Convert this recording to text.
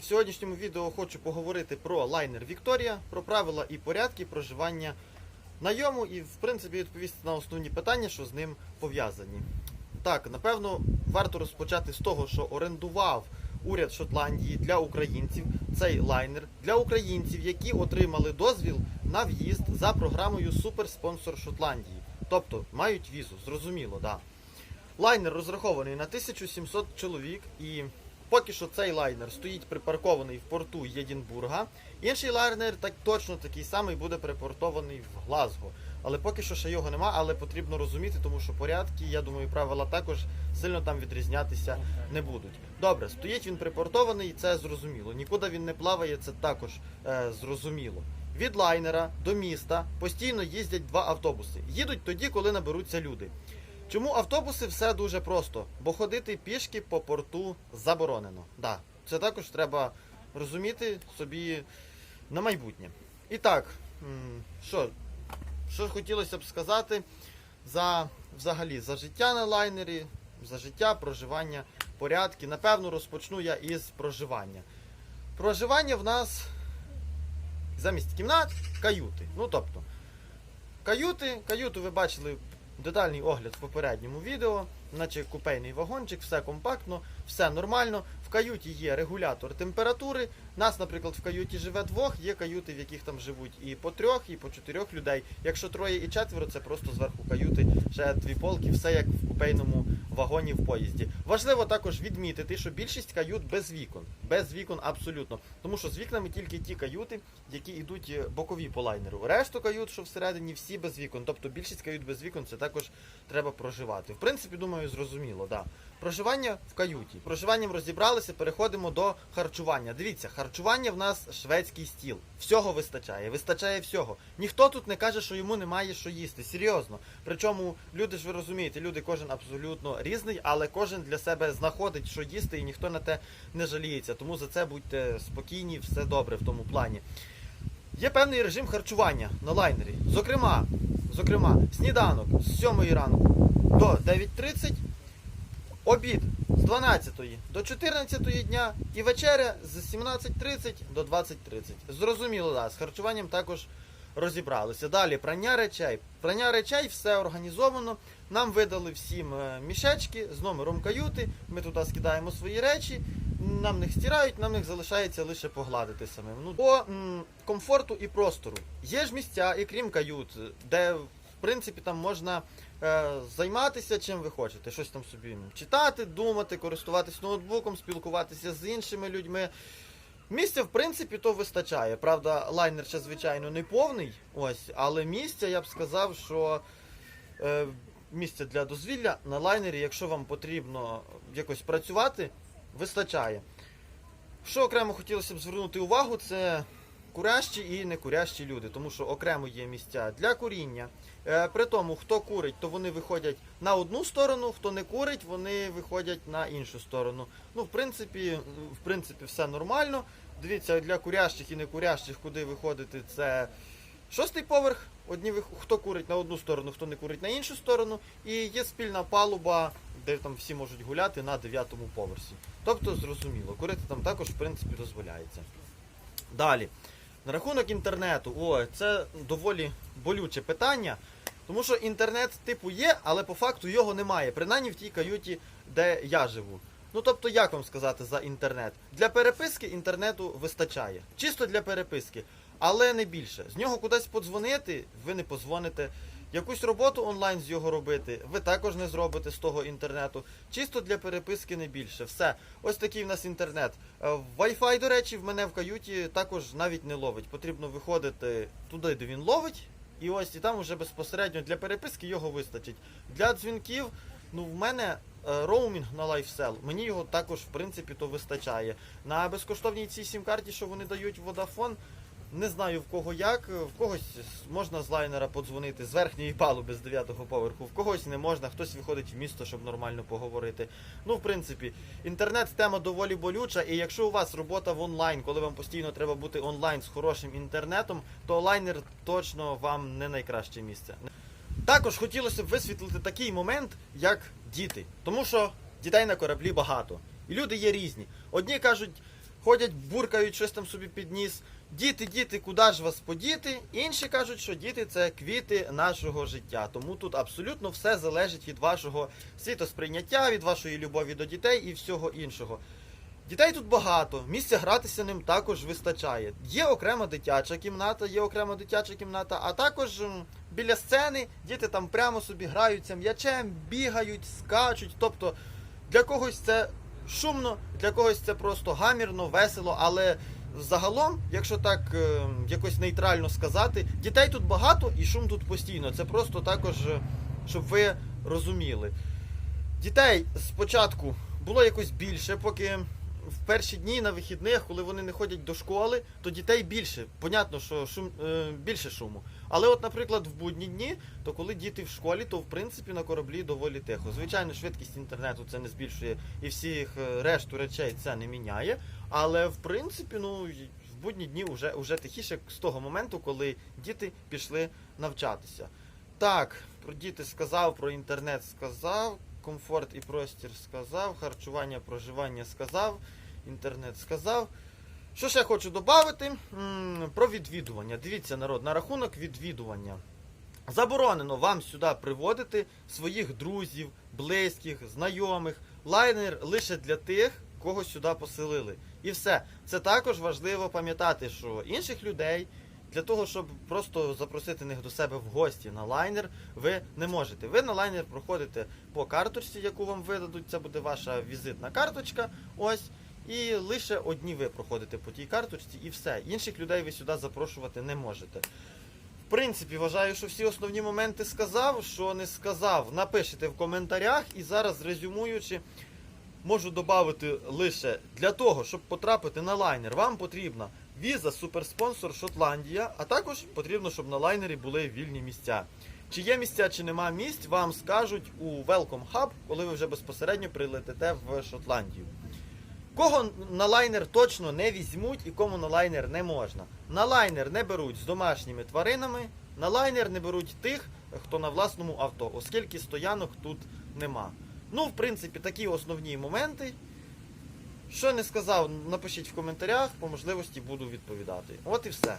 В сьогоднішньому відео хочу поговорити про лайнер Вікторія, про правила і порядки проживання на йому і, в принципі, відповісти на основні питання, що з ним пов'язані. Так, напевно, варто розпочати з того, що орендував уряд Шотландії для українців цей лайнер для українців, які отримали дозвіл на в'їзд за програмою Суперспонсор Шотландії. Тобто мають візу, зрозуміло, да. Лайнер розрахований на 1700 чоловік, і поки що цей лайнер стоїть припаркований в порту Єдінбурга. Інший лайнер так точно такий самий буде припортований в Глазго. Але поки що ще його нема, але потрібно розуміти, тому що порядки, я думаю, правила також сильно там відрізнятися не будуть. Добре, стоїть він припортований, це зрозуміло. Нікуди він не плаває, це також е, зрозуміло. Від лайнера до міста постійно їздять два автобуси. Їдуть тоді, коли наберуться люди. Чому автобуси все дуже просто? Бо ходити пішки по порту заборонено. Да, це також треба розуміти собі на майбутнє. І так, що, що хотілося б сказати за взагалі за життя на лайнері, за життя, проживання, порядки. Напевно, розпочну я із проживання. Проживання в нас замість кімнат каюти. Ну тобто, каюти, каюту ви бачили детальний огляд в попередньому відео, наче купейний вагончик, все компактно, все нормально. В каюті є регулятор температури. Нас, наприклад, в каюті живе двох, є каюти, в яких там живуть і по трьох, і по чотирьох людей. Якщо троє і четверо, це просто зверху каюти, ще дві полки, все як в купейному вагоні в поїзді. Важливо також відмітити, що більшість кают без вікон. Без вікон абсолютно. Тому що з вікнами тільки ті каюти, які йдуть е, бокові по лайнеру. Решту кают, що всередині, всі без вікон. Тобто більшість кают без вікон це також треба проживати. В принципі, думаю, зрозуміло, да. Проживання в каюті. Проживанням розібралися, переходимо до харчування. Дивіться, харчування в нас шведський стіл. Всього вистачає, вистачає всього. Ніхто тут не каже, що йому немає що їсти. Серйозно. Причому люди ж ви розумієте, люди кожен абсолютно різний, але кожен для себе знаходить, що їсти, і ніхто на те не жаліється. Тому за це будьте спокійні, все добре в тому плані. Є певний режим харчування на лайнері. Зокрема, зокрема, сніданок з 7 ранку до 9.30, обід з 12 до 14 дня і вечеря з 17.30 до 20.30. Зрозуміло, да, з харчуванням також розібралися. Далі прання речей. Прання речей все організовано. Нам видали всім е, мішечки з номером каюти. Ми туди скидаємо свої речі. Нам їх стирають, нам їх залишається лише погладити самим. Ну, по м, комфорту і простору. Є ж місця, і крім кают, де в принципі там можна е, займатися чим ви хочете. Щось там собі ну, читати, думати, користуватись ноутбуком, спілкуватися з іншими людьми. Місця, в принципі, то вистачає. Правда, лайнер ще, звичайно, не повний, ось, але місця, я б сказав, що е, місця для дозвілля на лайнері, якщо вам потрібно якось працювати, вистачає. Що окремо хотілося б звернути увагу, це курящі і некурящі люди, тому що окремо є місця для куріння. Е, при тому, хто курить, то вони виходять на одну сторону, хто не курить, вони виходять на іншу сторону. Ну, в принципі, в принципі, все нормально. Дивіться, для курящих і некурящих, куди виходити, це шостий поверх. Одні хто курить на одну сторону, хто не курить на іншу сторону. І є спільна палуба, де там всі можуть гуляти на дев'ятому поверсі. Тобто, зрозуміло, курити там також, в принципі, дозволяється. Далі. На рахунок інтернету, о, це доволі болюче питання. Тому що інтернет типу є, але по факту його немає, принаймні в тій каюті, де я живу. Ну тобто, як вам сказати за інтернет? Для переписки інтернету вистачає. Чисто для переписки, але не більше. З нього кудись подзвонити, ви не позвоните. Якусь роботу онлайн з його робити, ви також не зробите з того інтернету. Чисто для переписки не більше. Все. Ось такий в нас інтернет. Е, Wi-Fi, до речі, в мене в каюті також навіть не ловить. Потрібно виходити туди, де він ловить. І ось і там уже безпосередньо для переписки його вистачить. Для дзвінків, ну в мене е, роумінг на LifeSell, мені його також в принципі то вистачає. На безкоштовній цій сім-карті, що вони дають Vodafone, не знаю в кого як, в когось можна з лайнера подзвонити з верхньої палуби з 9-го поверху, в когось не можна, хтось виходить в місто, щоб нормально поговорити. Ну, в принципі, інтернет тема доволі болюча, і якщо у вас робота в онлайн, коли вам постійно треба бути онлайн з хорошим інтернетом, то лайнер точно вам не найкраще місце. Також хотілося б висвітлити такий момент, як діти. Тому що дітей на кораблі багато. І люди є різні. Одні кажуть, ходять, буркають щось там собі під ніс. Діти, діти, куди ж вас подіти? Інші кажуть, що діти це квіти нашого життя. Тому тут абсолютно все залежить від вашого світосприйняття, від вашої любові до дітей і всього іншого. Дітей тут багато, місця гратися ним також вистачає. Є окрема дитяча кімната, є окрема дитяча кімната, а також біля сцени діти там прямо собі граються м'ячем, бігають, скачуть. Тобто для когось це шумно, для когось це просто гамірно, весело, але загалом, якщо так е, якось нейтрально сказати, дітей тут багато і шум тут постійно. Це просто також, е, щоб ви розуміли. Дітей спочатку було якось більше, поки в перші дні на вихідних, коли вони не ходять до школи, то дітей більше. Понятно, що шум е, більше шуму. Але, от, наприклад, в будні дні, то коли діти в школі, то в принципі на кораблі доволі тихо. Звичайно, швидкість інтернету це не збільшує і всіх е, решту речей це не міняє. Але в принципі, ну в будні дні вже, вже тихіше з того моменту, коли діти пішли навчатися. Так, про діти сказав, про інтернет сказав, комфорт і простір сказав, харчування, проживання сказав, інтернет сказав. Що ще хочу додати? Про відвідування. Дивіться, народ, на рахунок відвідування. Заборонено вам сюди приводити своїх друзів, близьких, знайомих. Лайнер лише для тих, кого сюди поселили. І все. Це також важливо пам'ятати, що інших людей для того, щоб просто запросити них до себе в гості на лайнер, ви не можете. Ви на лайнер проходите по карточці, яку вам видадуть. Це буде ваша візитна карточка. Ось. І лише одні ви проходите по тій карточці, і все. Інших людей ви сюди запрошувати не можете. В принципі, вважаю, що всі основні моменти сказав. Що не сказав, напишите в коментарях. І зараз резюмуючи, можу додати лише для того, щоб потрапити на лайнер, вам потрібна віза суперспонсор Шотландія, а також потрібно, щоб на лайнері були вільні місця. Чи є місця, чи нема місць, вам скажуть у Welcome Hub, коли ви вже безпосередньо прилетите в Шотландію. Кого на лайнер точно не візьмуть і кому на лайнер не можна. На лайнер не беруть з домашніми тваринами, на лайнер не беруть тих, хто на власному авто, оскільки стоянок тут нема. Ну, в принципі, такі основні моменти. Що не сказав, напишіть в коментарях, по можливості буду відповідати. От і все.